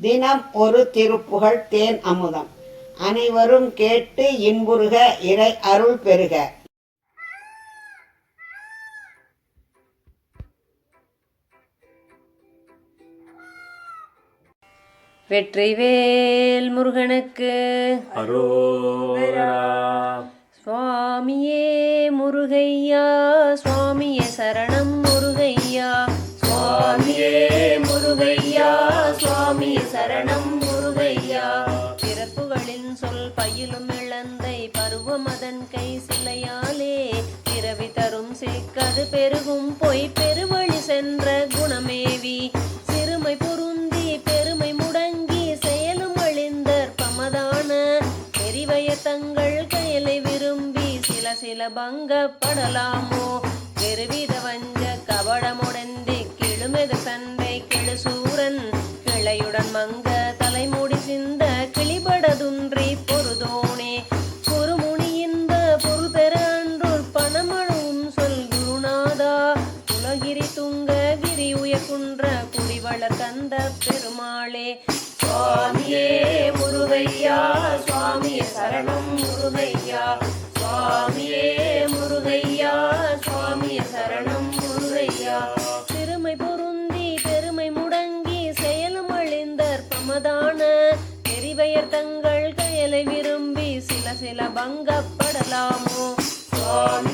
தினம் ஒரு திருப்புகழ் தேன் அமுதம். அனைவரும் கேட்டு இன்புறுக இறை அருள் பெறுக. வெற்றிவேல் முருகனுக்கு. சுவாமியே முருகையா சுவாமியே சரணம் முருகையா. சுவாமியே முருகையா பயிலும் இழந்தை பருவமதன் கை சிலையாலே பிறவி தரும் சிக்கது பெருகும் பொய் பெருவழி சென்ற குணமேவி. சிறுமை பொருந்தி பெருமை முடங்கி செயலும் அழிந்தர் பமதான பெரிவய தங்கள் கையலை விரும்பி சில சில பங்கப்படலாமோ? பெருவித வஞ்ச கபடமுடந்தி கிழுமெத சண்டை கிழு சூரன் கிளையுடன் மங்க தலைமுடி சிந்த கிளிபடதும் குடிவளர் கந்த பெருமாளே. சுவாமியே முருகையா சுவாமிய சரணம் முருகையா. சுவாமியே முருகையா சுவாமிய சரணம் முருகையா. பெருமை பொருந்தி பெருமை முடங்கி செயலும் அழிந்தர் பமதான. பெரிவையர் தங்கள் கயலை விரும்பி சில சில பங்கப்படலாமோ. சுவாமி